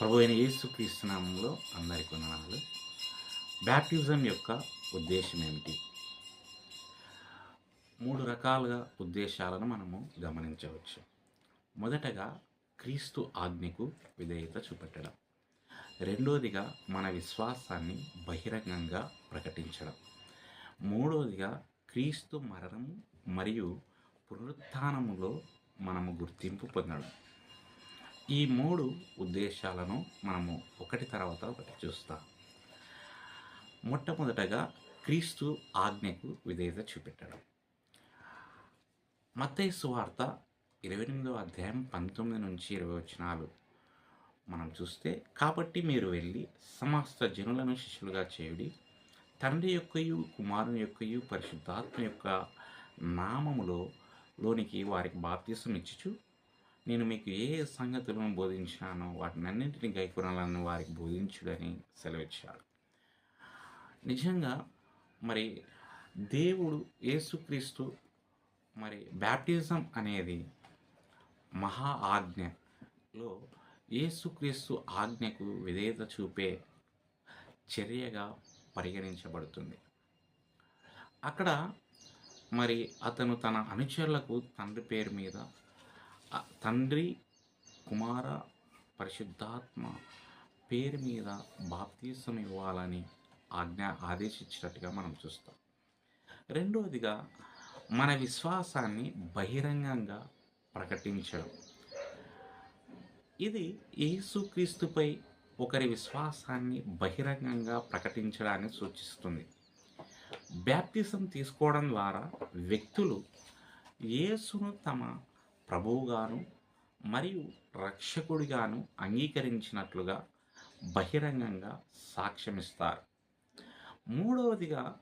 ప్రభు అయిన యేసుక్రీస్తు నామంలో అందరికి వందనాలు. బ్యాప్టిజం యొక్క ఉద్దేశం ఏమిటి? మూడు రకాలుగా ఉద్దేశాలను మనము గమనించవచ్చు. మొదటగా క్రీస్తు ఆజ్ఞకు విధేయత చూపెట్టడం. రెండోదిగా మన విశ్వాసాన్ని బహిరంగంగా ప్రకటించడం. మూడోదిగా క్రీస్తు మరణము మరియు పునరుత్నములో మనము గుర్తింపు పొందడం. ఈ మూడు ఉద్దేశాలను మనము ఒకటి తర్వాత ఒకటి చూస్తాం. మొట్టమొదటగా క్రీస్తు ఆజ్ఞకు విధేయత చూపెట్టడం. మత్తయి సువార్త ఇరవై ఎనిమిదో అధ్యాయం పంతొమ్మిది నుంచి ఇరవై వచనాలు మనం చూస్తే కాబట్టి మీరు వెళ్ళి సమస్త జనులను శిష్యులుగా చేయుడి తండ్రి యొక్కయు కుమారుని యొక్కయు పరిశుద్ధాత్మ యొక్క నామములో లోనికి వారికి బాప్తీసం ఇచ్చుచు నేను మీకు ఏ సంగతులను బోధించినానో వాటినన్నింటినీ గైకొనాలని వారికి బోధించుడని సెలవిచ్చాడు. నిజంగా మరి దేవుడు యేసుక్రీస్తు మరి బ్యాప్టిజం అనేది మహా ఆజ్ఞలో యేసుక్రీస్తు ఆజ్ఞకు విధేయత చూపే చర్యగా పరిగణించబడుతుంది. అక్కడ మరి అతను తన అనుచరులకు తండ్రి పేరు మీద తండ్రి కుమార పరిశుద్ధాత్మ పేరు మీద బాప్తీసం ఇవ్వాలని ఆజ్ఞ ఆదేశించినట్టుగా మనం చూస్తాం. రెండవదిగా మన విశ్వాసాన్ని బహిరంగంగా ప్రకటించడం. ఇది యేసుక్రీస్తుపై ఒకరి విశ్వాసాన్ని బహిరంగంగా ప్రకటించడాన్ని సూచిస్తుంది. బ్యాప్తిజం తీసుకోవడం ద్వారా వ్యక్తులు యేసును తమ ప్రభువుగాను మరియు రక్షకుడిగాను అంగీకరించినట్లుగా బహిరంగంగా సాక్ష్యమిస్తారు. మూడవదిగా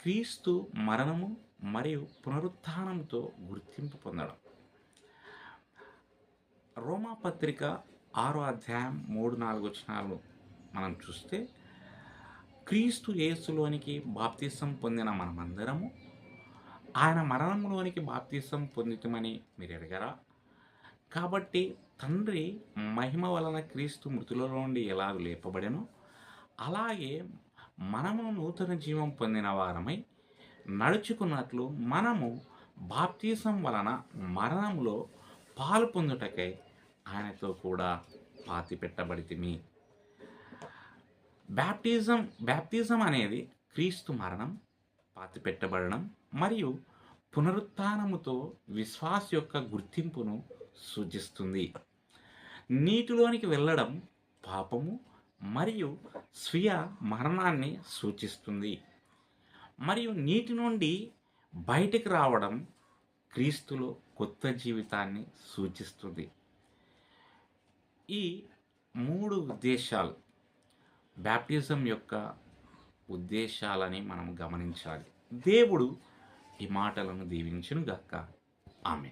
క్రీస్తు మరణము మరియు పునరుత్థానంతో గుర్తింపు పొందడం. రోమా పత్రిక ఆరో అధ్యాయం మూడు నాలుగు వచనాలు మనం చూస్తే క్రీస్తు యేసులోనికి బాప్తిసం పొందిన మనమందరము ఆయన మరణంలోనికి బాప్తీసం పొందితమని మీరు ఎరగరా కాబట్టి తండ్రి మహిమ వలన క్రీస్తు మృతులలో నుండి ఎలా లేపబడెను? అలాగే మనము నూతన జీవం పొందిన వారమై నడుచుకున్నట్లు మనము బాప్తీసం వలన మరణంలో పాలు పొందుటకై ఆయనతో కూడా పాతి పెట్టబడితిమి. బ్యాప్టిజం బ్యాప్టిజం అనేది క్రీస్తు మరణం పాతి పెట్టబడడం మరియు పునరుత్నముతో విశ్వాస యొక్క గుర్తింపును సూచిస్తుంది. నీటిలోనికి వెళ్ళడం పాపము మరియు స్వీయ మరణాన్ని సూచిస్తుంది. మరియు నీటి నుండి బయటికి రావడం క్రీస్తులో కొత్త జీవితాన్ని సూచిస్తుంది. ఈ మూడు ఉద్దేశాలు బ్యాప్టిజం యొక్క ఉద్దేశాలని మనం గమనించాలి. దేవుడు ఈ మాటలను దీవించునుగాక. ఆమె